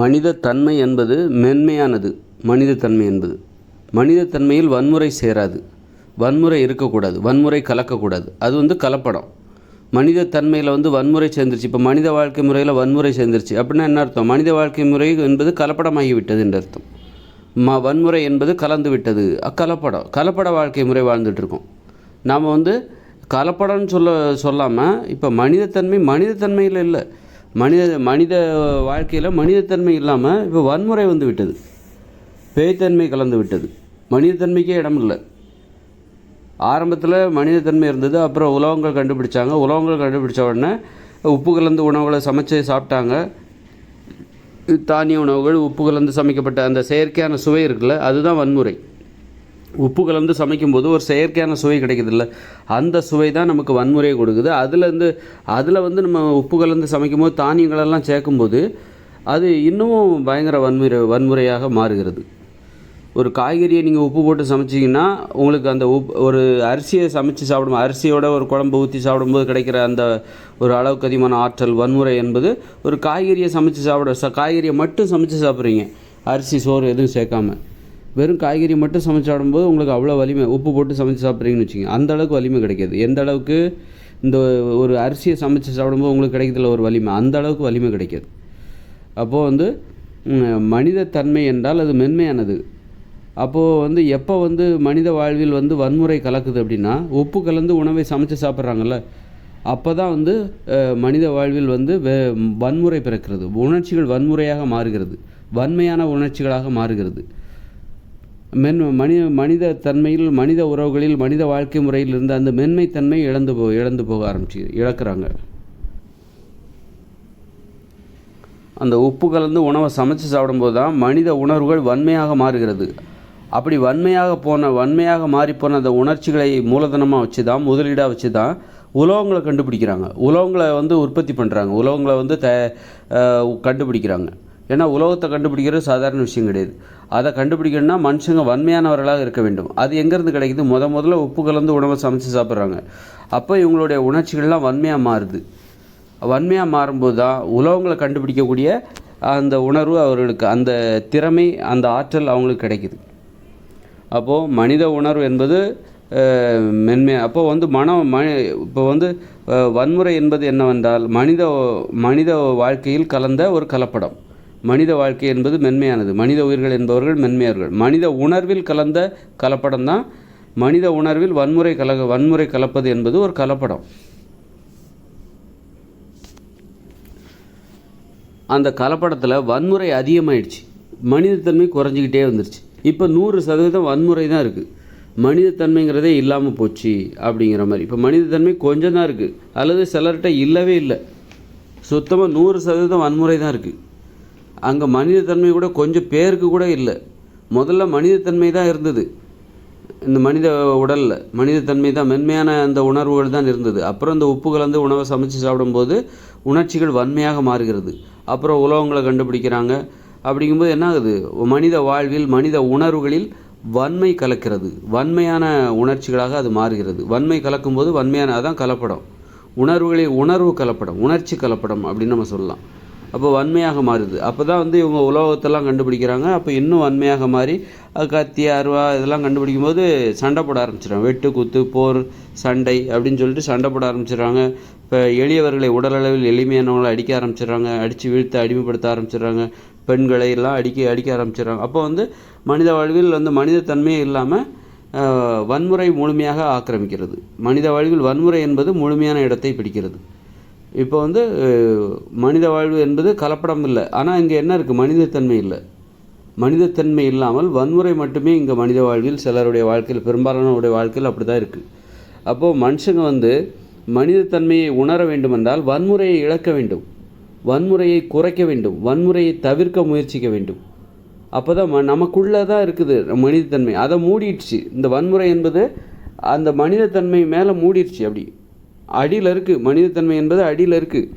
மனித தன்மை என்பது மென்மையானது. மனித தன்மை என்பது. மனித தன்மையில் வன்முறை சேராது. வன்முறை இருக்கக்கூடாது. வன்முறை கலக்கக்கூடாது. அது வந்து கலப்படம். மனித தன்மையில் வந்து வன்முறை சேர்ந்துருச்சு. இப்போ மனித வாழ்க்கை முறையில் வன்முறை சேர்ந்துருச்சு. அப்படின்னா என்ன அர்த்தம்? மனித வாழ்க்கை முறை என்பது கலப்படமாகிவிட்டது என்ற அர்த்தம். ம வன்முறை என்பது கலந்து விட்டது அக்கலப்படம் கலப்பட வாழ்க்கை முறை வாழ்ந்துட்டுருக்கோம். நாம் வந்து கலப்படம்னு சொல்ல சொல்லாமல் இப்போ மனிதத்தன்மை மனிதத்தன்மையில் இல்லை. மனித மனித வாழ்க்கையில் மனிதத்தன்மை இல்லாமல் இப்போ வன்முறை வந்து விட்டது. பேய்த்தன்மை கலந்து விட்டது. மனிதத்தன்மைக்கே இடம் இல்லை. ஆரம்பத்தில் மனிதத்தன்மை இருந்தது அப்புறம் உலகங்கள் கண்டுபிடிச்சாங்க. உலகங்கள் கண்டுபிடிச்ச உடனே உப்பு கலந்து உணவுகளை சமைச்சு சாப்பிட்டாங்க. தானிய உணவுகள் உப்பு கலந்து சமைக்கப்பட்ட அந்த செயற்கையான சுவை இருக்குல்ல அதுதான் வன்முறை. உப்பு கலந்து சமைக்கும்போது ஒரு செயற்கையான சுவை கிடைக்குதுல்ல? அந்த சுவை தான் நமக்கு வன்முறையை கொடுக்குது. அதுலேருந்து அதில் வந்து நம்ம உப்பு கலந்து சமைக்கும்போது தானியங்களெல்லாம் சேர்க்கும்போது அது இன்னமும் பயங்கர வன்முறை வன்முறையாக மாறுகிறது. ஒரு காய்கறியை நீங்கள் உப்பு போட்டு சமைச்சிங்கன்னா உங்களுக்கு அந்த உப் ஒரு அரிசியை சமைச்சு சாப்பிடும் அரிசியோட ஒரு குழம்பு ஊற்றி சாப்பிடும்போது கிடைக்கிற அந்த ஒரு அளவுக்கு அதிகமான ஆற்றல் வன்முறை என்பது ஒரு காய்கறியை சமைச்சு சாப்பிட ச காய்கறியை மட்டும் சமைச்சு சாப்பிட்றீங்க. அரிசி சோறு எதுவும் சேர்க்காம. வெறும் காய்கறி மட்டும் சமைச்சு ஆடும்போது உங்களுக்கு அவ்வளோ வலிமை உப்பு போட்டு சமைச்சு சாப்பிட்றீங்கன்னு வச்சுங்க அந்த அளவுக்கு வலிமை கிடைக்காது. எந்த அளவுக்கு இந்த ஒரு அரிசியை சமைச்சு சாப்பிடும்போது உங்களுக்கு கிடைக்கிறதுல ஒரு வலிமை அந்த அளவுக்கு வலிமை கிடைக்காது. அப்போது வந்து மனித தன்மை என்றால் அது மென்மையானது. அப்போது வந்து எப்போ வந்து மனித வாழ்வில் வந்து வன்முறை கலக்குது அப்படின்னா உப்பு கலந்து உணவை சமைச்சு சாப்பிட்றாங்கல்ல அப்போ தான் வந்து மனித வாழ்வில் வந்து வே வன்முறை பிறக்கிறது. உணர்ச்சிகள் வன்முறையாக மாறுகிறது. வன்மையான உணர்ச்சிகளாக மாறுகிறது. மென் மனித மனித தன்மையில் மனித உறவுகளில் மனித வாழ்க்கை முறையில் இருந்த அந்த மென்மைத்தன்மை இழந்து போ இழந்து போக ஆரம்பிச்சு இழக்கிறாங்க. அந்த உப்பு கலந்து உணவை சமைச்சு சாப்பிடும்போது தான் மனித உணர்வுகள் வன்மையாக மாறுகிறது. அப்படி வன்மையாக போன வன்மையாக மாறிப்போன அந்த உணர்ச்சிகளை மூலதனமாக வச்சு தான் முதலீடாக வச்சு தான் உலோகங்களை கண்டுபிடிக்கிறாங்க. உலோகங்களை வந்து உற்பத்தி பண்ணுறாங்க உலோகங்களை வந்து த கண்டுபிடிக்கிறாங்க. ஏன்னா உலகத்தை கண்டுபிடிக்கிறது சாதாரண விஷயம் கிடையாது. அதை கண்டுபிடிக்கணும்னா மனுஷங்க வன்மையானவர்களாக இருக்க வேண்டும். அது எங்கேருந்து கிடைக்குது? முத முதல்ல உப்பு கலந்து உணவை சமைச்சு சாப்பிட்றாங்க. அப்போ இவங்களுடைய உணர்ச்சிகள்லாம் வன்மையாக மாறுது. வன்மையாக மாறும்போது தான் உலகங்களை கண்டுபிடிக்கக்கூடிய அந்த உணர்வு அவர்களுக்கு அந்த திறமை அந்த ஆற்றல் அவங்களுக்கு கிடைக்குது. அப்போது மனித உணர்வு என்பது அஹ், மென்மை வந்து மனம் ம இப்போ வந்து வன்முறை என்பது என்னவென்றால் மனித மனித வாழ்க்கையில் கலந்த ஒரு கலப்படம். மனித வாழ்க்கை என்பது மென்மையானது. மனித உயிர்கள் என்பவர்கள் மென்மையார்கள். மனித உணர்வில் கலந்த கலப்படம் தான் மனித உணர்வில் வன்முறை கலக வன்முறை கலப்பது என்பது ஒரு கலப்படம். அந்த கலப்படத்தில் வன்முறை அதிகமாயிடுச்சு. மனிதத்தன்மை குறைஞ்சிக்கிட்டே வந்துருச்சு. இப்போ நூறு சதவீதம் வன்முறை தான் இருக்குது மனிதத்தன்மைங்கிறதே இல்லாமல் போச்சு அப்படிங்கிற மாதிரி. இப்போ மனிதத்தன்மை கொஞ்சம் தான் இருக்குது அல்லது சிலர்கிட்ட இல்லவே இல்லை. சுத்தமாக நூறு சதவீதம் வன்முறை தான் இருக்குது அங்கே மனிதத்தன்மை கூட கொஞ்சம் பேருக்கு கூட இல்லை. முதல்ல மனிதத்தன்மை தான் இருந்தது. இந்த மனித உடலில். மனிதத்தன்மை தான் மென்மையான அந்த உணர்வுகள் தான் இருந்தது. அப்புறம் இந்த உப்பு கலந்து உணவை சமைச்சு சாப்பிடும்போது உணர்ச்சிகள் வன்மையாக மாறுகிறது. அப்புறம் உலகங்களை கண்டுபிடிக்கிறாங்க. அப்படிங்கும்போது என்ன ஆகுது மனித வாழ்வில் மனித உணர்வுகளில் வன்மை கலக்கிறது. வன்மையான உணர்ச்சிகளாக அது மாறுகிறது. வன்மை கலக்கும்போது வன்மையான அதான் கலப்படம். உணர்வுகளில் உணர்வு கலப்படம் உணர்ச்சி கலப்படம் அப்படின்னு நம்ம சொல்லலாம். அப்போ வன்மையாக மாறுது. அப்போ தான் வந்து இவங்க உலோகத்தெல்லாம் கண்டுபிடிக்கிறாங்க. அப்போ இன்னும் வன்மையாக மாறி கத்தி அருவா இதெல்லாம் கண்டுபிடிக்கும் போது சண்டை போட ஆரம்பிச்சிடுறாங்க. வெட்டு குத்து போர் சண்டை அப்படின்னு சொல்லிட்டு சண்டை போட ஆரம்பிச்சிடுறாங்க. இப்போ எளியவர்களை உடலளவில் எளிமையானவங்களை அடிக்க ஆரம்பிச்சிடுறாங்க. அடித்து வீழ்த்த அடிமைப்படுத்த ஆரம்பிச்சிடுறாங்க. பெண்களை எல்லாம் அடிக்க அடிக்க ஆரம்பிச்சிடுறாங்க. அப்போ வந்து மனித வாழ்வில் வந்து மனித தன்மையே இல்லாமல் வன்முறை முழுமையாக ஆக்கிரமிக்கிறது. மனித வாழ்வில் வன்முறை என்பது முழுமையான இடத்தை பிடிக்கிறது. இப்போ வந்து மனித வாழ்வு என்பது கலப்படம் இல்லை ஆனால் இங்கே என்ன இருக்குது மனிதத்தன்மை இல்லை. மனிதத்தன்மை இல்லாமல் வன்முறை மட்டுமே இங்கே மனித வாழ்வில் சிலருடைய வாழ்க்கையில் பெரும்பாலானவருடைய வாழ்க்கையில் அப்படி தான் இருக்குது அப்போது மனுஷங்க வந்து மனிதத்தன்மையை உணர வேண்டுமென்றால் வன்முறையை இழக்க வேண்டும். வன்முறையை குறைக்க வேண்டும். வன்முறையை தவிர்க்க முயற்சிக்க வேண்டும். அப்போ தான் ம நமக்குள்ளே தான் இருக்குது மனிதத்தன்மை. அதை மூடிடுச்சு. இந்த வன்முறை என்பது அந்த மனிதத்தன்மை மேலே மூடிடுச்சு அப்படி. அடியில் இருக்குது மனிதத்தன்மை என்பது அடியில் இருக்குது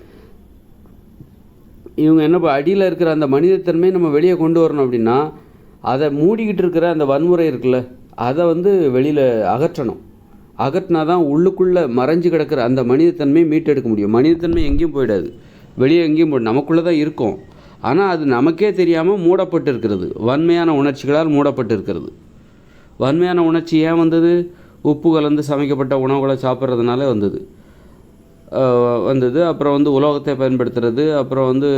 இவங்க என்ன அடியில் இருக்கிற அந்த மனிதத்தன்மையை நம்ம வெளியே கொண்டு வரணும் அப்படின்னா அதை மூடிக்கிட்டு இருக்கிற அந்த வன்முறை இருக்குல்ல அதை வந்து வெளியில் அகற்றணும். அகற்றினா தான் உள்ளுக்குள்ளே மறைஞ்சு கிடக்கிற அந்த மனிதத்தன்மையை மீட்டெடுக்க முடியும். மனிதத்தன்மை எங்கேயும் போயிடாது. வெளியே எங்கேயும் போய் நமக்குள்ளே தான் இருக்கும். ஆனால் அது நமக்கே தெரியாமல் மூடப்பட்டு இருக்கிறது வன்மையான உணர்ச்சிகளால் மூடப்பட்டு இருக்கிறது வன்மையான உணர்ச்சி ஏன் வந்தது? உப்பு கலந்து சமைக்கப்பட்ட உணவுகளை சாப்பிட்றதுனால வந்தது. வந்தது. அப்புறம் வந்து உலோகத்தை பயன்படுத்துறது. அப்புறம் வந்து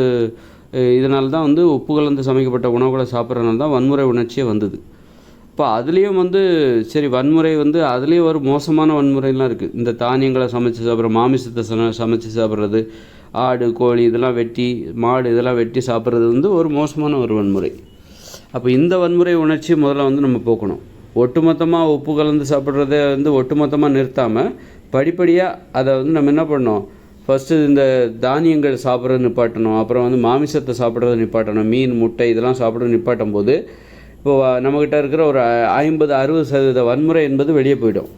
இதனால தான் வந்து உப்பு கலந்து சமைக்கப்பட்ட உணவுகளை சாப்பிட்றதுனால தான் வன்முறை உணர்ச்சியே வந்தது. இப்போ அதுலேயும் வந்து சரி வன்முறை வந்து அதுலேயும் ஒரு மோசமான வன்முறைலாம் இருக்குது இந்த தானியங்களை சமைச்சு சாப்பிட்ற மாமிசத்தை சமைச்சு சாப்பிட்றது ஆடு கோழி இதெல்லாம் வெட்டி மாடு இதெல்லாம் வெட்டி சாப்பிட்றது வந்து ஒரு மோசமான ஒரு வன்முறை. அப்போ இந்த வன்முறை உணர்ச்சி முதல்ல வந்து நம்ம போக்கணும். ஒட்டுமொத்தமாக உப்பு கலந்து சாப்பிட்றத வந்து ஒட்டுமொத்தமாக நிறுத்தாமல் படிப்படியாக அதை வந்து நம்ம என்ன பண்ணோம் ஃபஸ்ட்டு இந்த தானியங்கள் சாப்பிட்றத நிப்பாட்டணும். அப்புறம் வந்து மாமிசத்தை சாப்பிட்றத நிப்பாட்டணும். மீன் முட்டை இதெல்லாம் சாப்பிட்றது நிப்பாட்டும் போது இப்போது நம்மக்கிட்ட இருக்கிற ஒரு ஐம்பது அறுபது சதவீத வன்முறை என்பது வெளியே போயிடும்.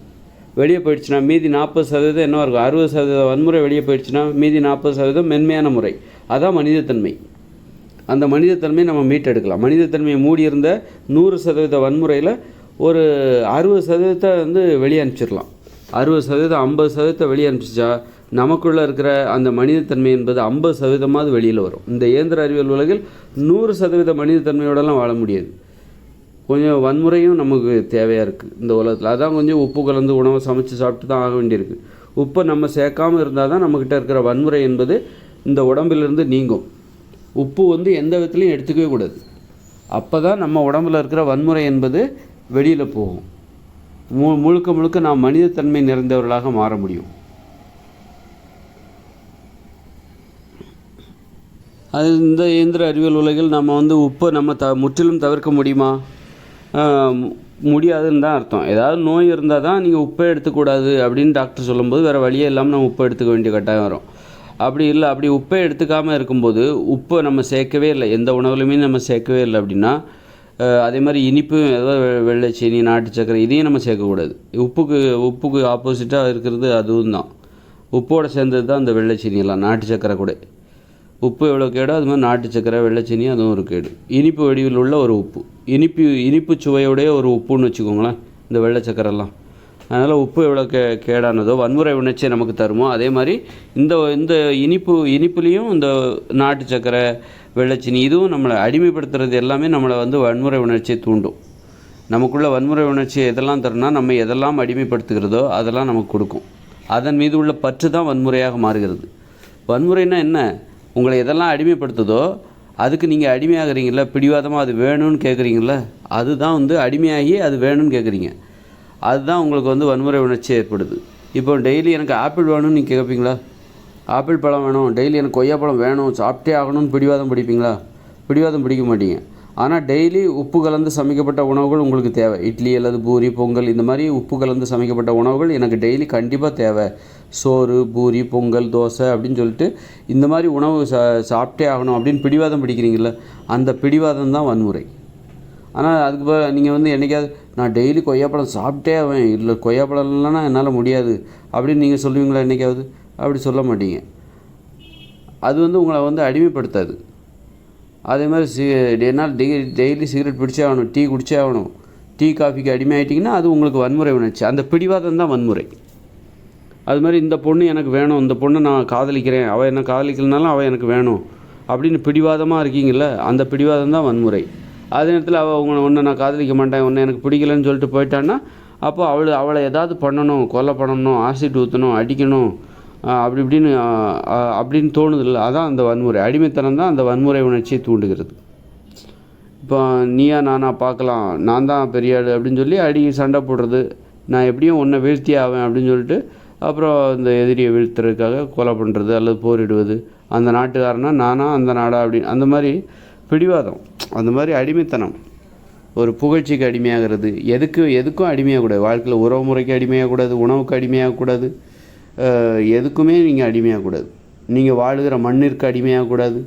வெளியே போயிடுச்சுன்னா மீதி நாற்பது சதவீதம் என்ன இருக்கும்? அறுபது சதவீத வன்முறை வெளியே போயிடுச்சுன்னா மீதி நாற்பது சதவீதம் மென்மையான முறை. அதான் மனிதத்தன்மை. அந்த மனிதத்தன்மையை நம்ம மீட்டெடுக்கலாம். மனிதத்தன்மையை மூடி இருந்த நூறு சதவீத வன்முறையில் ஒரு அறுபது சதவீதத்தை வந்து வெளியே அனுப்பிச்சிடலாம். அறுபது சதவீதம் ஐம்பது சதவீதத்தை வெளியே அனுப்பிச்சிச்சா? நமக்குள்ளே இருக்கிற அந்த மனிதத்தன்மை என்பது ஐம்பது சதவீதமாவது வெளியில் வரும். இந்த இயந்திர அறிவியல் உலகில் நூறு சதவீத மனிதத்தன்மையோடலாம் வாழ முடியாது. கொஞ்சம் வன்முறையும் நமக்கு தேவையாக இருக்குது இந்த உலகத்தில். அதான் கொஞ்சம் உப்பு கலந்து உணவை சமைச்சு சாப்பிட்டு தான் ஆக வேண்டியிருக்கு. உப்பை நம்ம சேர்க்காமல் இருந்தால் தான் நம்மக்கிட்ட இருக்கிற வன்முறை என்பது இந்த உடம்பிலிருந்து நீங்கும். உப்பு வந்து எந்த விதத்துலையும் எடுத்துக்கவே கூடாது. அப்போ தான் நம்ம உடம்புல இருக்கிற வன்முறை என்பது வெளியில் போகும். மு முழுக்க முழுக்க நாம் மனிதத்தன்மை நிறைந்தவர்களாக மாற முடியும். அது இந்த இயந்திர அறிவியல் உலகில் நம்ம வந்து உப்பை நம்ம த முற்றிலும் தவிர்க்க முடியுமா? முடியாதுன்னு தான் அர்த்தம். ஏதாவது நோய் இருந்தால் தான் நீங்கள் உப்பே எடுத்துக்கூடாது அப்படின்னு டாக்டர் சொல்லும்போது வேறு வழியே இல்லாமல் நம்ம உப்பை எடுத்துக்க வேண்டிய கட்டாயம் வரும். அப்படி இல்லை அப்படி உப்பை எடுத்துக்காமல் இருக்கும்போது உப்பை நம்ம சேர்க்கவே இல்லை. எந்த உணவுலையுமே நம்ம சேர்க்கவே இல்லை அப்படின்னா அதே மாதிரி இனிப்பு அதாவது வெ- வெள்ளை சீனி நாட்டு சர்க்கரை இதையும் நம்ம சேர்க்கக்கூடாது. உப்புக்கு உப்புக்கு ஆப்போசிட்டாக இருக்கிறது அதுவும் தான் உப்போடு சேர்ந்தது தான் அந்த வெள்ளை எல்லாம் நாட்டு சர்க்கரை கூட. உப்பு எவ்வளோ கேடோ அது மாதிரி நாட்டு சர்க்கரை வெள்ளைச்சீனி அதுவும் ஒரு கேடு. இனிப்பு வடிவில் உள்ள ஒரு உப்பு. இனிப்பு இனிப்பு சுவையுடைய ஒரு உப்புன்னு வச்சுக்கோங்களேன் இந்த வெள்ளை சர்க்கரைலாம். அதனால் உப்பு எவ்வளோ கே கேடானதோ வன்முறை உணர்ச்சியை நமக்கு தருமோ அதே மாதிரி இந்த இந்த இனிப்பு இனிப்புலேயும் இந்த நாட்டு சர்க்கரை வெள்ளச்சினி இதுவும் நம்மளை அடிமைப்படுத்துறது எல்லாமே நம்மளை வந்து வன்முறை உணர்ச்சியை தூண்டும். நமக்குள்ள வன்முறை உணர்ச்சி எதெல்லாம் தரும்னா நம்ம எதெல்லாம் அடிமைப்படுத்துகிறதோ அதெல்லாம் நமக்கு கொடுக்கும். அதன் மீது உள்ள பற்று தான் வன்முறையாக மாறுகிறது. வன்முறைன்னா என்ன? உங்களை எதெல்லாம் அடிமைப்படுத்துதோ அதுக்கு நீங்கள் அடிமையாகிறீங்கள பிடிவாதமாக அது வேணும்னு கேட்குறீங்கள அதுதான் வந்து அடிமையாகி அது வேணும்னு கேட்குறீங்க அதுதான் உங்களுக்கு வந்து வன்முறை உணர்ச்சி ஏற்படுது. இப்போ டெய்லி எனக்கு ஆப்பிள் வேணும்னு நீங்கள் கேட்பீங்களா ஆப்பிள் பழம் வேணும். டெய்லி எனக்கு கொய்யாப்பழம் வேணும். சாப்பிட்டே ஆகணும்னு பிடிவாதம் பிடிப்பீங்களா? பிடிவாதம் பிடிக்க மாட்டீங்க. ஆனால் டெய்லி உப்பு கலந்து சமைக்கப்பட்ட உணவுகள் உங்களுக்கு தேவை. இட்லி அல்லது பூரி பொங்கல் இந்த மாதிரி உப்பு கலந்து சமைக்கப்பட்ட உணவுகள் எனக்கு டெய்லி கண்டிப்பாக தேவை. சோறு பூரி பொங்கல் தோசை அப்படின்னு சொல்லிட்டு இந்த மாதிரி உணவு சா சாப்பிட்டே ஆகணும் அப்படின்னு பிடிவாதம் பிடிக்கிறீங்கள அந்த பிடிவாதம் தான் வன்முறை. ஆனால் அதுக்கு நீங்கள் வந்து என்னைக்காவது நான் டெய்லி கொய்யாப்பழம் சாப்பிட்டே ஆவேன். இல்லை கொய்யாப்பழம் இல்லைன்னா என்னால் முடியாது அப்படின்னு நீங்கள் சொல்லுவீங்களா என்னைக்காவது? அப்படி சொல்ல மாட்டீங்க. அது வந்து உங்களை வந்து அடிமைப்படுத்தாது. அதே மாதிரி சி என்னால் டெய்லி டெய்லி சிகரெட் பிடிச்சே ஆகணும் டீ குடிச்சே ஆகணும். டீ காஃபிக்கு அடிமை ஆயிட்டிங்கன்னா அது உங்களுக்கு வன்முறை உணர்ச்சி. அந்த பிடிவாதம் தான் வன்முறை. அது மாதிரி இந்த பொண்ணு எனக்கு வேணும் இந்த பொண்ணு நான் காதலிக்கிறேன் அவள் என்ன காதலிக்கலனாலும் அவள் எனக்கு வேணும் அப்படின்னு பிடிவாதமாக இருக்கீங்கள அந்த பிடிவாதம் தான் வன்முறை. அதே நேரத்தில் அவள் உங்களை ஒன்று நான் காதலிக்க மாட்டேன் ஒன்று எனக்கு பிடிக்கலன்னு சொல்லிட்டு போயிட்டான்னா அப்போ அவள் அவளை ஏதாவது பண்ணணும் கொலை பண்ணணும் ஆசிட் ஊற்றணும் அடிக்கணும் அப்படி இப்படின்னு அப்படின்னு தோணுது அப்படின்னு தோணுதில்ல. அதான் அந்த வன்முறை. அடிமைத்தனம் தான் அந்த வன்முறை உணர்ச்சியை தூண்டுகிறது. இப்போ நீயா நானா பார்க்கலாம். நான் தான் பெரிய ஆள் அப்படின்னு சொல்லி அடி சண்டை போடுறது. நான் எப்படியும் உன்னை வீழ்த்தி ஆவேன் அப்படின்னு சொல்லிட்டு அப்புறம் இந்த எதிரியை வீழ்த்துறதுக்காக கொலை பண்ணுறது அல்லது போரிடுவது. அந்த நாட்டுக்காரனா நானா அந்த நாடா அப்படின்னு. அந்த மாதிரி பிடிவாதம். அந்த மாதிரி அடிமைத்தனம். ஒரு புகழ்ச்சிக்கு அடிமையாகிறது. எதுக்கு எதுக்கும் அடிமையாகக்கூடாது. வாழ்க்கையில் உறவு முறைக்கு அடிமையாகக்கூடாது. உணவுக்கு அடிமையாகக்கூடாது. எதுக்குமே நீங்கள் அடிமையாகக்கூடாது. நீங்கள் வாழுகிற மண்ணிற்கு அடிமையாகக்கூடாது.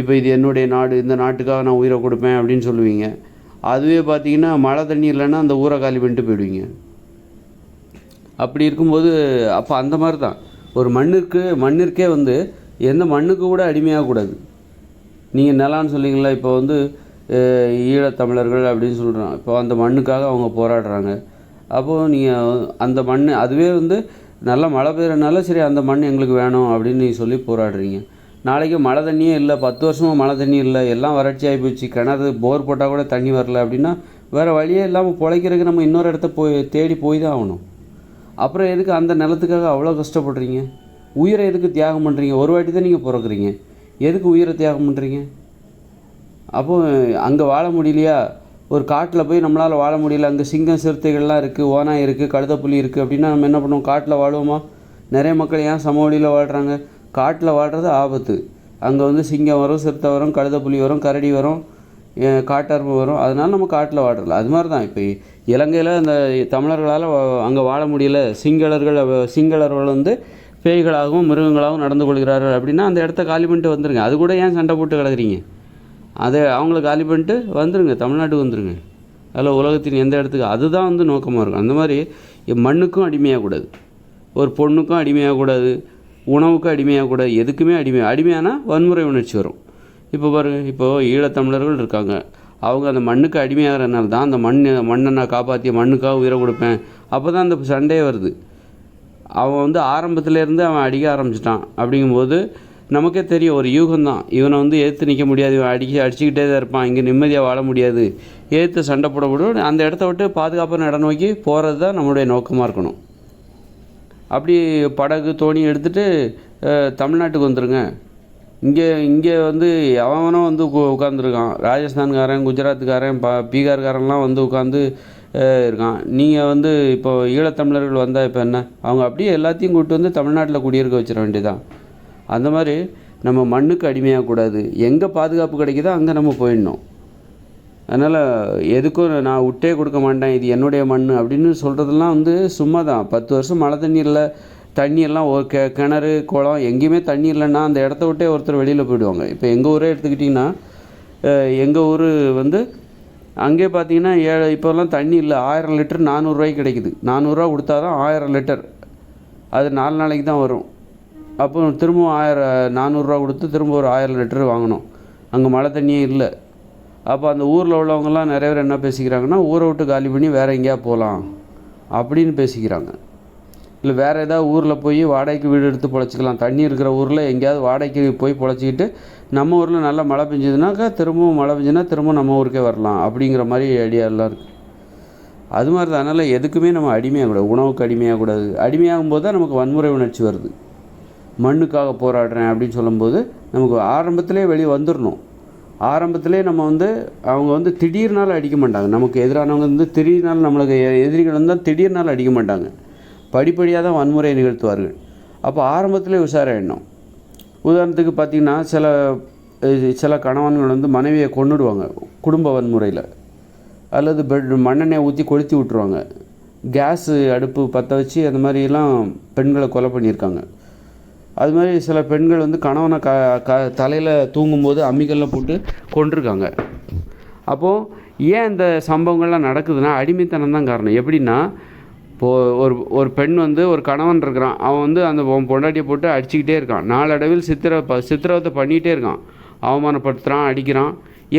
இப்போ இது என்னுடைய நாடு இந்த நாட்டுக்காக நான் உயிரை கொடுப்பேன் அப்படின்னு சொல்லுவீங்க. அதுவே பார்த்தீங்கன்னா மழை தண்ணி இல்லைன்னா அந்த ஊரை காலி பண்ணிட்டு போயிடுவீங்க. அப்படி இருக்கும்போது அப்போ அந்த மாதிரி தான் ஒரு மண்ணிற்கு மண்ணிற்கே வந்து எந்த மண்ணுக்கு கூட அடிமையாகக்கூடாது. நீங்கள் நிலான்னு சொல்லிங்களா இப்போ வந்து ஈழத்தமிழர்கள் அப்படின்னு சொல்கிறான் இப்போ அந்த மண்ணுக்காக அவங்க போராடுறாங்க. அப்போது நீங்கள் அந்த மண் அதுவே வந்து நல்லா மழை பெய்யறனால சரி அந்த மண் எங்களுக்கு வேணும் அப்படின்னு நீங்கள் சொல்லி போராடுறீங்க. நாளைக்கு மழை தண்ணியே இல்லை பத்து வருஷமாக மழை தண்ணி இல்லை எல்லாம் வறட்சி ஆகி போச்சு கிணறு போர் போட்டால் கூட தண்ணி வரல அப்படின்னா வேறு வழியே இல்லாமல் பிழைக்கிறதுக்கு நம்ம இன்னொரு இடத்த போய் தேடி போய் தான் ஆகணும். அப்புறம் எதுக்கு அந்த நிலத்துக்காக அவ்வளோ கஷ்டப்படுறீங்க? உயிரை எதுக்கு தியாகம் பண்ணுறீங்க ஒரு வாட்டி தான் நீங்கள் பிறக்குறீங்க. எதுக்கு உயிரை தியாகம் பண்ணுறீங்க அப்போது அங்கே வாழ முடியலையா? ஒரு காட்டில் போய் நம்மளால் வாழ முடியல. அங்கே சிங்கம் சிறுத்தைகள்லாம் இருக்குது ஓனாய் இருக்குது கழுதைப்புலி இருக்குது அப்படின்னா நம்ம என்ன பண்ணுவோம்? காட்டில் வாழுவோமா? நிறைய மக்கள் ஏன் சமவெளியில் வாழ்கிறாங்க காட்டில் வாழ்கிறது ஆபத்து. அங்கே வந்து சிங்கம் வரும் சிறுத்தை வரும் கழுதப்புலி வரும் கரடி வரும் காட்டரும்பு வரும். அதனால் நம்ம காட்டில் வாழல அது மாதிரி தான். இப்போ இலங்கையில் அந்த தமிழர்களால் அங்கே வாழ முடியல. சிங்களர்கள் சிங்களர்கள் வந்து பேய்களாகவும் மிருகங்களாகவும் நடந்து கொள்கிறார்கள் அப்படின்னா அந்த இடத்த காலி பண்ணிட்டு வந்துருங்க. அது கூட ஏன் சண்டை போட்டு கிடக்குறீங்க? அதை அவங்கள காலி பண்ணிட்டு வந்துடுங்க தமிழ்நாட்டுக்கு வந்துடுங்க அதில் உலகத்தின் எந்த இடத்துக்கு அதுதான் வந்து நோக்கமாக இருக்கும். அந்த மாதிரி மண்ணுக்கும் அடிமையாகக்கூடாது ஒரு பொண்ணுக்கும் அடிமையாகக்கூடாது உணவுக்கும் அடிமையாகக்கூடாது எதுக்குமே அடிமை அடிமையானால் வன்முறை உணர்ச்சி வரும். இப்போ பாருங்க இப்போது ஈழத்தமிழர்கள் இருக்காங்க. அவங்க அந்த மண்ணுக்கு அடிமையாகிறனால தான் அந்த மண் மண்ணை நான் காப்பாற்றி மண்ணுக்காக உயிரை கொடுப்பேன். அப்போ தான் அந்த சண்டையே வருது. அவன் வந்து ஆரம்பத்துலேருந்து அவன் அடிக்க ஆரம்பிச்சிட்டான். அப்படிங்கும்போது நமக்கே தெரியும் ஒரு யூகம்தான். இவனை வந்து எதிர்த்து நிற்க முடியாது இவன் அடிக்க அடிச்சுக்கிட்டே தான் இருப்பான். இங்கே நிம்மதியாக வாழ முடியாது. எதிர்த்து சண்டை போடப்படும் அந்த இடத்த விட்டு பாதுகாப்பான இடம் நோக்கி போகிறது தான் நம்மளுடைய நோக்கமாக இருக்கணும். அப்படி படகு தோணி எடுத்துகிட்டு தமிழ்நாட்டுக்கு வந்துடுங்க இங்கே இங்கே வந்து அவனும் வந்து உட்காந்துருக்கான் ராஜஸ்தான்காரன் குஜராத்துக்காரன் ப பீகார்காரன்லாம் வந்து உட்காந்து இருக்கான். நீங்கள் வந்து இப்போ ஈழத்தமிழர்கள் வந்தால் இப்போ என்ன? அவங்க அப்படியே எல்லாத்தையும் கூப்பிட்டு வந்து தமிழ்நாட்டில் குடியிருக்க வச்சிட வேண்டியதான் அந்த மாதிரி நம்ம மண்ணுக்கு அடிமையாகக்கூடாது எங்கே பாதுகாப்பு கிடைக்குதோ அங்கே நம்ம போயிடணும். அதனால் எதுக்கும் நான் விட்டே கொடுக்க மாட்டேன் இது என்னுடைய மண் அப்படின்னு சொல்கிறதெல்லாம் வந்து சும்மா தான் பத்து வருஷம் மழை தண்ணி இல்லை தண்ணி எல்லாம் ஒரு கெ கிணறு குளம் எங்கேயுமே தண்ணி இல்லைன்னா அந்த இடத்த விட்டே ஒருத்தர் வெளியில் போயிடுவாங்க. இப்போ எங்கள் ஊரே எடுத்துக்கிட்டிங்கன்னா எங்கள் ஊர் வந்து அங்கே பார்த்தீங்கன்னா ஏழு இப்போல்லாம் தண்ணி இல்லை ஆயிரம் லிட்டர் நானூறுரூவாய்க்கு கிடைக்குது. நானூறுரூவா கொடுத்தா தான் ஆயிரம் லிட்டர். அது நாலு நாளைக்கு தான் வரும். அப்போ திரும்பவும் ஆயிரம் நானூறுரூவா கொடுத்து திரும்ப ஒரு ஆயிரம் லிட்டர் வாங்கணும். அங்கே மழை தண்ணியே இல்லை. அப்போ அந்த ஊரில் உள்ளவங்கலாம் நிறைய பேர் என்ன பேசிக்கிறாங்கன்னா ஊரை விட்டு காலி பண்ணி வேறு எங்கேயா போகலாம் அப்படின்னு பேசிக்கிறாங்க. இல்லை வேறு ஏதாவது ஊரில் போய் வாடகைக்கு வீடு எடுத்து பொழைச்சிக்கலாம். தண்ணி இருக்கிற ஊரில் எங்கேயாவது வாடகைக்கு போய் பொழைச்சிக்கிட்டு நம்ம ஊரில் நல்லா மழை பெஞ்சதுனாக்கா திரும்பவும் மழை பெஞ்சுன்னா திரும்ப நம்ம ஊருக்கே வரலாம் அப்படிங்கிற மாதிரி ஐடியாலாம் இருக்குது அது மாதிரி தான். அதனால் எதுக்குமே நம்ம அடிமையாகக்கூடாது. உணவுக்கு அடிமையாகக்கூடாது. அடிமையாகும் போது தான் நமக்கு வன்முறை உணர்ச்சி வருது. மண்ணுக்காக போராடுறேன் அப்படின்னு சொல்லும்போது நமக்கு ஆரம்பத்திலே வெளியே வந்துடணும் ஆரம்பத்திலே நம்ம வந்து அவங்க வந்து திடீர்னால அடிக்க மாட்டாங்க. நமக்கு எதிரானவங்க வந்து திடீர்னால நம்மளுக்கு எ- எதிரிகள் வந்தால் திடீர்னால அடிக்க மாட்டாங்க. படிப்படியாக தான் வன்முறை நிகழ்த்துவார்கள். அப்போ ஆரம்பத்திலே உஷாராயிடணும். உதாரணத்துக்கு பார்த்திங்கன்னா சில சில கணவன்கள் வந்து மனைவியை கொன்னுடுவாங்க குடும்ப வன்முறையில். அல்லது பெட் மண்ணெண்ணெய் ஊற்றி கொளுத்தி விட்ருவாங்க கேஸு அடுப்பு பற்ற வச்சு அந்த மாதிரிலாம் பெண்களை கொலை பண்ணியிருக்காங்க. அது மாதிரி சில பெண்கள் வந்து கணவனை க க தலையில் தூங்கும்போது அம்மிகள்லாம் போட்டு கொண்டிருக்காங்க அப்போது ஏன் இந்த சம்பவங்கள்லாம் நடக்குதுன்னா அடிமைத்தனம் தான் காரணம். எப்படின்னா இப்போது ஒரு ஒரு பெண் வந்து ஒரு கணவன் இருக்கிறான். அவன் வந்து அந்த பொண்டாட்டியை போட்டு அடிச்சுக்கிட்டே இருக்கான். நாளடைவில் சித்திர ப சித்திரவத்தை பண்ணிகிட்டே இருக்கான். அவமானப்படுத்துகிறான் அடிக்கிறான்.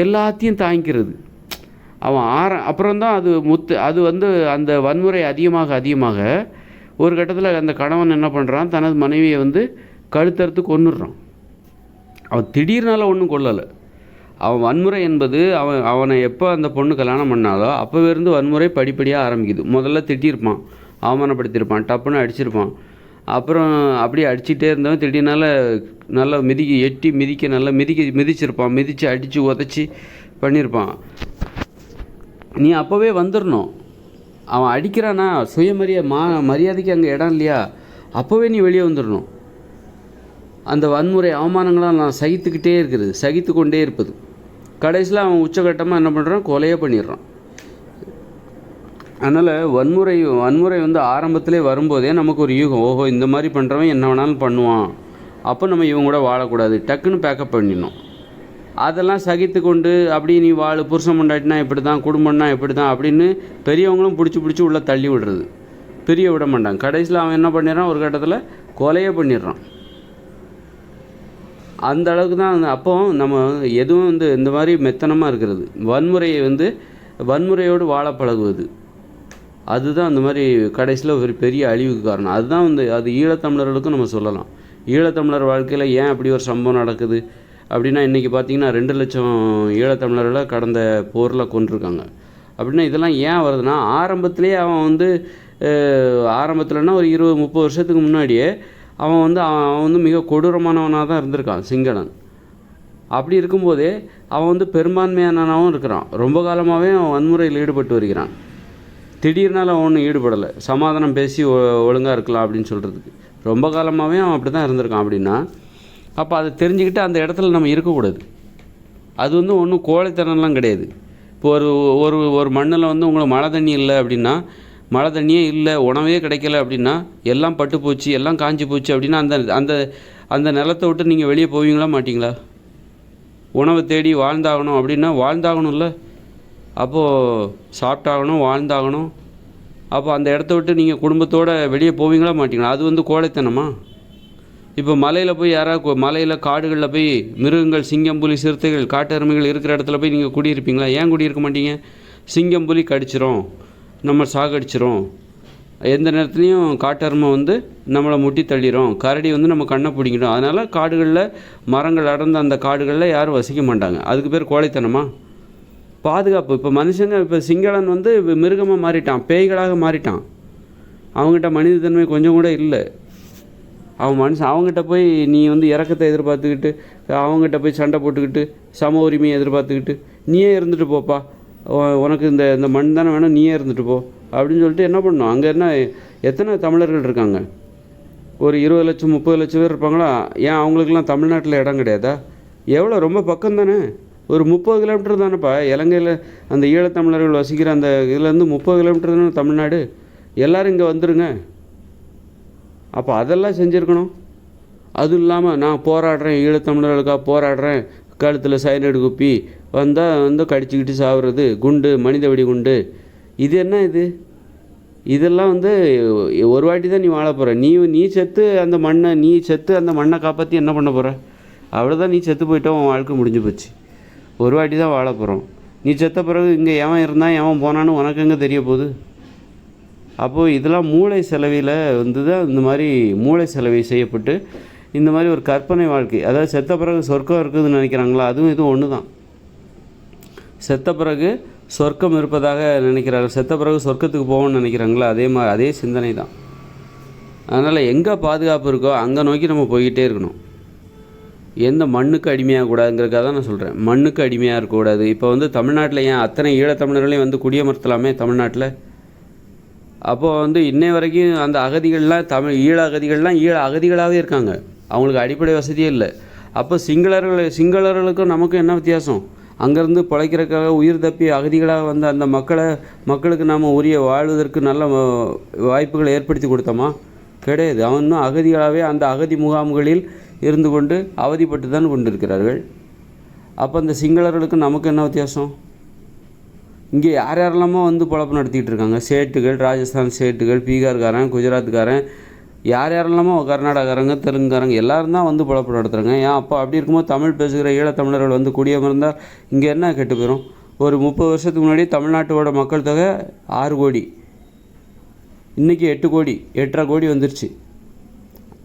எல்லாத்தையும் தாங்கிக்கிறது. அவன் ஆற அப்புறம் தான் அது முத்து அது வந்து அந்த வன்முறை அதிகமாக அதிகமாக ஒரு கட்டத்தில் அந்த கணவன் என்ன பண்ணுறான் தனது மனைவியை வந்து கழுத்தறுத்து கொன்னுடுறான். அவன் திடீர்னால ஒன்றும் கொல்லலை. அவன் வன்முறை என்பது அவன் அவனை எப்போ அந்த பொண்ணு கல்யாணம் பண்ணாலோ அப்போவே இருந்து வன்முறை படிப்படியாக ஆரம்பிக்குது. முதல்ல திட்டியிருப்பான் அவமானப்படுத்தியிருப்பான் டப்புன்னு அடிச்சிருப்பான். அப்புறம் அப்படியே அடிச்சுட்டே இருந்தவன் திடீர்னால நல்லா மிதிக்க எட்டி மிதிக்க நல்லா மிதிக்க மிதிச்சிருப்பான். மிதித்து அடித்து உதச்சி பண்ணியிருப்பான் நீ அப்போவே வந்துடணும். அவன் அடிக்கிறானா சுயமரியா மா மரியாதைக்கு அங்கே இடம் இல்லையா? அப்போவே நீ வெளியே வந்துடணும் அந்த வன்முறை அவமானங்களாக நான் சகித்துக்கிட்டே இருக்கிறது சகித்து கொண்டே இருப்பது. கடைசியில் அவன் உச்சகட்டமாக என்ன பண்ணுறான் கொலையே பண்ணிடுறான். அதனால் வன்முறை வன்முறை வந்து ஆரம்பத்திலே வரும்போதே நமக்கு ஒரு யூகம். ஓஹோ இந்த மாதிரி பண்ணுறவன் என்ன வேணாலும் பண்ணுவான். அப்போ நம்ம இவன் கூட வாழக்கூடாது. டக்குன்னு பேக்கப் பண்ணிடணும். அதெல்லாம் சகித்து கொண்டு அப்படி நீ வாழ் புருஷன் முண்டாட்டினா இப்படி தான் குடும்பம்னா இப்படி தான் அப்படின்னு பெரியவங்களும் பிடிச்சி பிடிச்சி உள்ளே தள்ளி விடுறது. பிரிய விட மாட்டாங்க. கடைசியில் அவன் என்ன பண்ணிடுறான்? ஒரு கட்டத்தில் கொலையே பண்ணிடுறான். அந்த அளவுக்கு தான் அப்போ நம்ம எதுவும் வந்து இந்த மாதிரி மெத்தனமாக இருக்கிறது. வன்முறையை வந்து வன்முறையோடு வாழ பழகுவது. அதுதான் அந்த மாதிரி கடைசியில் ஒரு பெரிய அழிவுக்கு காரணம். அதுதான் வந்து அது ஈழத்தமிழர்களுக்கும் நம்ம சொல்லலாம். ஈழத்தமிழர் வாழ்க்கையில் ஏன் அப்படி ஒரு சம்பவம் நடக்குது? அப்படின்னா இன்றைக்கி பார்த்தீங்கன்னா ரெண்டு லட்சம் ஈழத்தமிழர்களை கடந்த போரில் கொண்டிருக்காங்க அப்படின்னா இதெல்லாம் ஏன் வருதுன்னா ஆரம்பத்துலேயே அவன் வந்து ஆரம்பத்தில்னா ஒரு இருபது முப்பது வருஷத்துக்கு முன்னாடியே அவன் வந்து அவன் வந்து மிக கொடூரமானவனாக தான் இருந்திருக்கான் சிங்களன். அப்படி இருக்கும்போதே அவன் வந்து பெரும்பான்மையானவனாகவும் இருக்கிறான். ரொம்ப காலமாகவே அவன் வன்முறையில் ஈடுபட்டு வருகிறான். திடீர்னால அவன் ஒன்றும் ஈடுபடலை. சமாதானம் பேசி ஒழுங்காக இருக்கலாம் அப்படின்னு சொல்கிறதுக்கு ரொம்ப காலமாகவே அவன் அப்படி தான் இருந்திருக்கான். அப்படின்னா அப்போ அதை தெரிஞ்சுக்கிட்டு அந்த இடத்துல நம்ம இருக்கக்கூடாது. அது வந்து ஒன்றும் கோழைத்தனம்லாம் கிடையாது. இப்போ ஒரு ஒரு ஒரு மண்ணில் வந்து உங்களுக்கு மழை தண்ணி இல்லை அப்படின்னா மழை தண்ணியே இல்லை உணவே கிடைக்கல அப்படின்னா எல்லாம் பட்டு போச்சு எல்லாம் காஞ்சி போச்சு அப்படின்னா அந்த அந்த அந்த நிலத்தை விட்டு நீங்கள் வெளியே போவீங்களா மாட்டிங்களா? உணவை தேடி வாழ்ந்தாகணும் அப்படின்னா வாழ்ந்தாகணும்ல. அப்போது சாப்பிட்டாகணும் வாழ்ந்தாகணும். அப்போ அந்த இடத்த விட்டு நீங்கள் குடும்பத்தோடு வெளியே போவீங்களா மாட்டிங்களா? அது வந்து கோழைத்தனமா? இப்போ மலையில் போய் யாராவது மலையில் காடுகளில் போய் மிருகங்கள் சிங்கம் புலி சிறுத்தைகள் காட்டெருமைகள் இருக்கிற இடத்துல போய் நீங்கள் குடியிருப்பீங்களா? ஏன் குடியிருக்க மாட்டீங்க? சிங்கம் புலி கடிச்சிரும். நம்ம சாகடிச்சிரும். எந்த நேரத்துலையும் காட்டெருமை வந்து நம்மளை முட்டி தள்ளிடும் கரடி வந்து நம்ம கண்ணை பிடிக்கிடும் அதனால் காடுகளில் மரங்கள் அடர்ந்த அந்த காடுகளில் யாரும் வசிக்க மாட்டாங்க. அதுக்கு பேர் கோழைத்தனமா? பாதுகாப்பு. இப்போ மனுஷங்க இப்போ சிங்களன் வந்து மிருகமாக மாறிட்டான். பேய்களாக மாறிட்டான். அவங்ககிட்ட மனிதத்தன்மை கொஞ்சம் கூட இல்லை. அவன் மனுஷன் அவங்ககிட்ட போய் நீ வந்து இறக்கத்தை எதிர்பார்த்துக்கிட்டு அவங்ககிட்ட போய் சண்டை போட்டுக்கிட்டு சம உரிமையை எதிர்பார்த்துக்கிட்டு நீயே இருந்துட்டு போப்பா. உனக்கு இந்த இந்த மண் தானே வேணும் நீயே இருந்துட்டு போ. அப்படின்னு சொல்லிட்டு என்ன பண்ணணும் அங்கே என்ன எத்தனை தமிழர்கள் இருக்காங்க? ஒரு இருபது லட்சம் முப்பது லட்சம் பேர் இருப்பாங்களா? ஏன் அவங்களுக்கெல்லாம் தமிழ்நாட்டில் இடம் கிடையாதா? எவ்வளோ ரொம்ப பக்கம் தானே. ஒரு முப்பது கிலோமீட்டர் தானேப்பா. இலங்கையில் அந்த ஈழத்தமிழர்கள் வசிக்கிற அந்த இதுலேருந்து முப்பது கிலோமீட்டர் தானே தமிழ்நாடு? எல்லோரும் இங்கே வந்துருங்க. அப்போ அதெல்லாம் செஞ்சுருக்கணும். அதுவும் இல்லாமல் நான் போராடுறேன் ஈழத்தமிழர்களுக்காக போராடுறேன் கழுத்தில் சைனடு குப்பி வந்தால் வந்து கடிச்சிக்கிட்டு சாகுறது குண்டு மனித வெடி குண்டு. இது என்ன இது? இதெல்லாம் வந்து ஒரு வாட்டி தான் நீ வாழ போகிற நீ நீ செத்து அந்த மண்ணை நீ செத்து அந்த மண்ணை காப்பாற்றி என்ன பண்ண போகிற அவ்வளோதான் நீ செத்து போயிட்டோம் உன் வாழ்க்கை முடிஞ்சு போச்சு. ஒரு வாட்டி தான் வாழ போகிறோம் நீ செத்த பிறகு இங்கே எவன் இருந்தான் எவன் போனான்னு உனக்கு எங்கே தெரிய போகுது? அப்போது இதெல்லாம் மூளை செலவில் வந்து தான் இந்த மாதிரி மூளை செலவை செய்யப்பட்டு இந்த மாதிரி ஒரு கற்பனை வாழ்க்கை அதாவது செத்த பிறகு சொர்க்கம் இருக்குதுன்னு நினைக்கிறாங்களா? அதுவும் இதுவும் ஒன்று தான் செத்த பிறகு சொர்க்கம் இருப்பதாக நினைக்கிறாங்க செத்த பிறகு சொர்க்கத்துக்கு போகணும்னு நினைக்கிறாங்களா? அதே மாதிரி அதே சிந்தனை தான் அதனால் எங்கே பாதுகாப்பு இருக்கோ அங்கே நோக்கி நம்ம போய்கிட்டே இருக்கணும். எந்த மண்ணுக்கு அடிமையாக கூடாதுங்கிறக்காக தான் நான் சொல்கிறேன் மண்ணுக்கு அடிமையாக இருக்கக்கூடாது. இப்போ வந்து தமிழ்நாட்டில் ஏன் அத்தனை ஈழத்தமிழர்களையும் வந்து குடியமர்த்தலாமே தமிழ்நாட்டில்? அப்போது வந்து இன்னை வரைக்கும் அந்த அகதிகள்லாம் தமிழ் ஈழ அகதிகள்லாம் ஈழ அகதிகளாகவே இருக்காங்க. அவங்களுக்கு அடிப்படை வசதியே இல்லை. அப்போ சிங்களர்கள் சிங்களர்களுக்கும் நமக்கும் என்ன வித்தியாசம்? அங்கேருந்து பிழைக்கிறதுக்காக உயிர் தப்பி அகதிகளாக வந்த அந்த மக்களை மக்களுக்கு நாம் உரிய வாழ்வதற்கு நல்ல வாய்ப்புகளை ஏற்படுத்தி கொடுத்தோமா? கிடையாது. அவனும் அகதிகளாகவே அந்த அகதி முகாம்களில் இருந்து கொண்டு அவதிப்பட்டு தான் கொண்டிருக்கிறார்கள். அப்போ அந்த சிங்களர்களுக்கு நமக்கு என்ன வித்தியாசம்? இங்கே யார் யாரெல்லாமோ வந்து பொழப்பு நடத்திக்கிட்டு இருக்காங்க சேட்டுகள் ராஜஸ்தான் சேட்டுகள் பீகார்காரன் குஜராத்துக்காரன் யார் யாரெல்லாமோ கர்நாடகாரங்க தெலுங்குக்காரங்க எல்லோரும் தான் வந்து பொழப்பு நடத்துகிறாங்க ஏன் அப்போ அப்படி இருக்கும்போது தமிழ் பேசுகிற ஈழத்தமிழர்கள் வந்து குடியமர்ந்தால் இங்கே என்ன கெட்டு போயிடும் ஒரு முப்பது வருஷத்துக்கு முன்னாடி தமிழ்நாட்டோட மக்கள் தொகை ஆறு கோடி. இன்றைக்கி எட்டு கோடி எட்டரை கோடி வந்துருச்சு.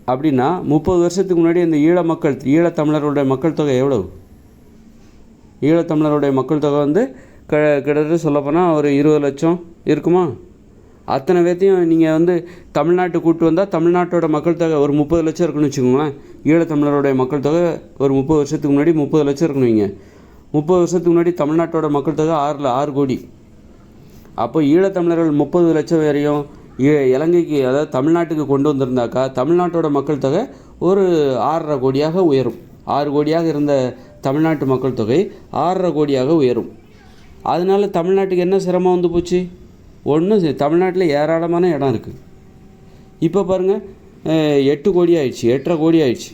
அப்படின்னா முப்பது வருஷத்துக்கு முன்னாடி இந்த ஈழ மக்கள் ஈழத்தமிழர்களுடைய மக்கள் தொகை எவ்வளவு? ஈழத்தமிழருடைய மக்கள் தொகை வந்து க கிட்டத்தட்ட சொல்லப்போனால் ஒரு இருபது லட்சம் இருக்குமா? அத்தனை பேர்த்தையும் நீங்கள் வந்து தமிழ்நாட்டு கூட்டு வந்தால் தமிழ்நாட்டோட மக்கள் தொகை ஒரு முப்பது லட்சம் இருக்குன்னு வச்சுக்கோங்களேன். ஈழத்தமிழருடைய மக்கள் தொகை ஒரு முப்பது வருஷத்துக்கு முன்னாடி முப்பது லட்சம் இருக்கணும் இங்கே முப்பது வருஷத்துக்கு முன்னாடி தமிழ்நாட்டோட மக்கள் தொகை ஆறில் ஆறு கோடி. அப்போ ஈழத்தமிழர்கள் முப்பது லட்சம் வரையும் இலங்கைக்கு அதாவது தமிழ்நாட்டுக்கு கொண்டு வந்திருந்தாக்கா தமிழ்நாட்டோட மக்கள் தொகை ஒரு ஆறரை கோடியாக உயரும். ஆறு கோடியாக இருந்த தமிழ்நாட்டு மக்கள் தொகை ஆறரை கோடியாக உயரும். அதனால தமிழ்நாட்டுக்கு என்ன சிரமம் வந்து போச்சு? ஒன்று தமிழ்நாட்டில் ஏராளமான இடம் இருக்குது இப்போ பாருங்கள் எட்டு கோடி ஆயிடுச்சு எட்டரை கோடி ஆயிடுச்சு.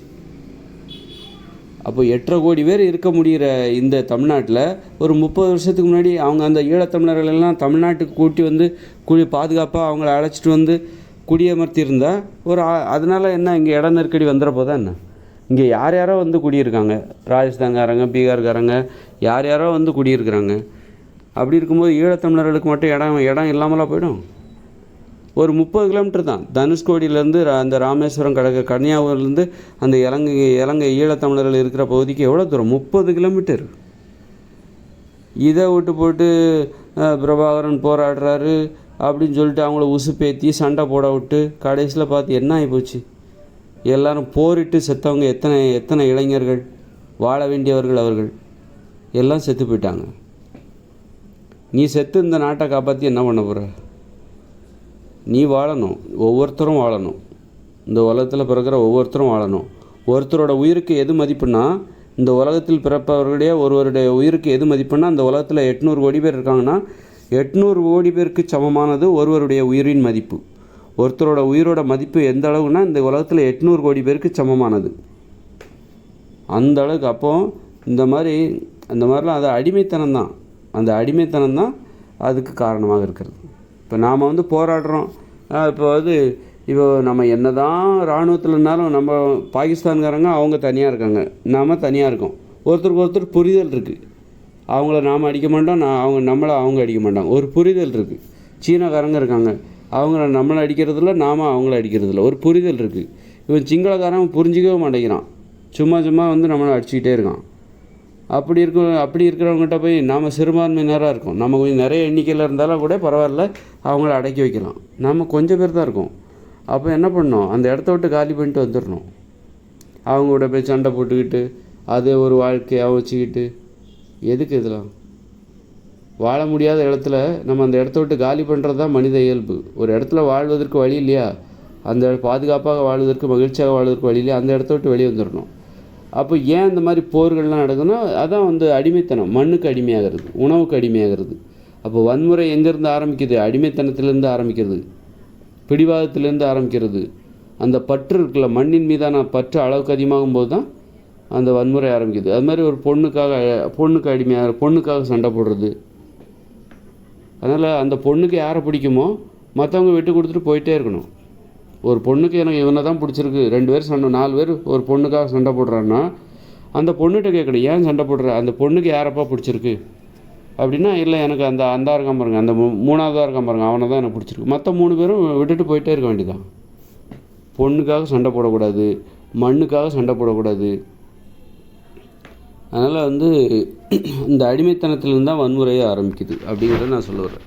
அப்போ எட்டரை கோடி பேர் இருக்க முடிகிற இந்த தமிழ்நாட்டில் ஒரு முப்பது வருஷத்துக்கு முன்னாடி அவங்க அந்த ஈழத்தமிழர்கள் எல்லாம் தமிழ்நாட்டுக்கு கூட்டி வந்து குடி பாதுகாப்பாக அவங்கள அழைச்சிட்டு வந்து குடியமர்த்தியிருந்தால் ஒரு அதனால் என்ன இங்கே இட நெருக்கடி வந்துட போதா என்ன? இங்கே யார் யாரோ வந்து குடியிருக்காங்க? ராஜஸ்தான்காரங்க பீகார்காரங்க யார் யாரோ வந்து குடியிருக்கிறாங்க? அப்படி இருக்கும்போது ஈழத்தமிழர்களுக்கு மட்டும் இடம் இடம் இல்லாமலாம் போயிடும்? ஒரு முப்பது கிலோமீட்டர் தான். தனுஷ்கோடியிலேருந்து அந்த ராமேஸ்வரம் கடற்க கன்னியாகுமரிலேருந்து அந்த இலங்கை இலங்கை ஈழத்தமிழர்கள் இருக்கிற பகுதிக்கு எவ்வளோ தூரம்? முப்பது கிலோமீட்டர். இதை விட்டு போட்டு பிரபாகரன் போராடுறாரு அப்படின்னு சொல்லிட்டு அவங்கள உசுப்பேத்தி சண்டை போட விட்டு கடைசியில் பார்த்து என்ன ஆகிப்போச்சு எல்லாரும் போரிட்டு செத்தவங்க எத்தனை எத்தனை இளைஞர்கள்? வாழ வேண்டியவர்கள் அவர்கள். எல்லாம் செத்து போயிட்டாங்க. நீ செத்து இந்த நாட்டை காப்பாற்றி என்ன பண்ண போகிற நீ வாழணும். ஒவ்வொருத்தரும் வாழணும். இந்த உலகத்தில் பிறக்கிற ஒவ்வொருத்தரும் வாழணும். ஒருத்தரோட உயிருக்கு எது மதிப்புன்னா இந்த உலகத்தில் பிறப்பவர்களுடைய ஒருவருடைய உயிருக்கு எது மதிப்புனா இந்த உலகத்தில் எட்நூறு கோடி பேர் இருக்காங்கன்னா எட்நூறு கோடி பேருக்கு சமமானது ஒருவருடைய உயிரின் மதிப்பு. ஒருத்தரோட உயிரோட மதிப்பு எந்த அளவுனா இந்த உலகத்தில் எட்நூறு கோடி பேருக்கு சமமானது. அந்த அளவுக்கு அப்போது இந்த மாதிரி அந்த மாதிரிலாம் அது அடிமைத்தனம் தான் அந்த அடிமைத்தனம் தான் அதுக்கு காரணமாக இருக்கிறது. இப்போ நாம் வந்து போராடுறோம். இப்போ வந்து இப்போ நம்ம என்ன தான் இராணுவத்தில்னாலும் நம்ம பாகிஸ்தான்காரங்க அவங்க தனியாக இருக்காங்க. நாம் தனியாக இருக்கோம். ஒருத்தருக்கு ஒருத்தர் புரிதல் இருக்குது அவங்கள நாம் அடிக்க மாட்டோம் நான் அவங்க நம்மளை அவங்க அடிக்க மாட்டாங்க ஒரு புரிதல் இருக்குது சீனக்காரங்க இருக்காங்க. அவங்கள நம்மளை அடிக்கிறதில்ல நாம் அவங்கள அடிக்கிறதில்ல. ஒரு புரிதல் இருக்குது இவன் சிங்களக்காரன் புரிஞ்சிக்கவே மாட்டேங்கிறான். சும்மா சும்மா வந்து நம்மளை அடிச்சுக்கிட்டே இருக்கான். அப்படி இருக்கும் அப்படி இருக்கிறவங்ககிட்ட போய் நாம் சிறுபான்மையினராக இருக்கோம். நம்ம கொஞ்சம் நிறைய எண்ணிக்கையில் இருந்தாலும் கூட பரவாயில்ல அவங்கள அடக்கி வைக்கலாம். நம்ம கொஞ்சம் பேர் தான் இருக்கோம். அப்போ என்ன பண்ணோம் அந்த இடத்த விட்டு காலி பண்ணிட்டு வந்துடணும். அவங்க கூட போய் சண்டை போட்டுக்கிட்டு அதே ஒரு வாழ்க்கையாக வச்சுக்கிட்டு எதுக்கு இதெல்லாம்? வாழ முடியாத இடத்துல நம்ம அந்த இடத்த விட்டு காலி பண்ணுறது தான் மனித இயல்பு. ஒரு இடத்துல வாழ்வதற்கு வழி இல்லையா? அந்த பாதுகாப்பாக வாழ்வதற்கு மகிழ்ச்சியாக வாழ்வதற்கு வழி இல்லையா? அந்த இடத்த விட்டு வெளியே வந்துடணும். அப்போ ஏன் இந்த மாதிரி போர்கள்லாம் நடக்குதுன்னா அதான் வந்து அடிமைத்தனம். மண்ணுக்கு அடிமையாகிறது உணவுக்கு அடிமையாகிறது. அப்போ வன்முறை எங்கேருந்து ஆரம்பிக்குது? அடிமைத்தனத்திலேருந்து ஆரம்பிக்கிறது. பிடிவாதத்திலேருந்து ஆரம்பிக்கிறது. அந்த பற்று இருக்குல்ல மண்ணின் மீதான பற்று அளவுக்கு அதிகமாகும் போது தான் அந்த வன்முறை ஆரம்பிக்குது. அது மாதிரி ஒரு பொண்ணுக்காக பொண்ணுக்கு அடிமையாக பொண்ணுக்காக சண்டை போடுறது. அதனால் அந்த பொண்ணுக்கு யாரை பிடிக்குமோ மற்றவங்க விட்டு கொடுத்துட்டு போயிட்டே இருக்கணும். ஒரு பொண்ணுக்கு எனக்கு இவனை தான் பிடிச்சிருக்கு. ரெண்டு பேர் சண்டை நாலு பேர் ஒரு பொண்ணுக்காக சண்டை போடுறான்னா அந்த பொண்ணுகிட்ட கேட்கணும் ஏன் சண்டை போடுற? அந்த பொண்ணுக்கு யாரப்பா பிடிச்சிருக்கு? அப்படின்னா இல்லை எனக்கு அந்த அந்த இருக்கான் பாருங்க அந்த மூ- மூணாவதா இருக்கான் பாருங்க அவனை தான் எனக்கு பிடிச்சிருக்கு. மற்ற மூணு பேரும் விட்டுட்டு போயிட்டே இருக்க வேண்டியதான் பொண்ணுக்காக சண்டை போடக்கூடாது மண்ணுக்காக சண்டை போடக்கூடாது. அதனால் வந்து இந்த அடிமைத்தனத்திலேருந்து தான் வன்முறையே ஆரம்பிக்குது அப்படிங்கிறத நான் சொல்ல வரேன்.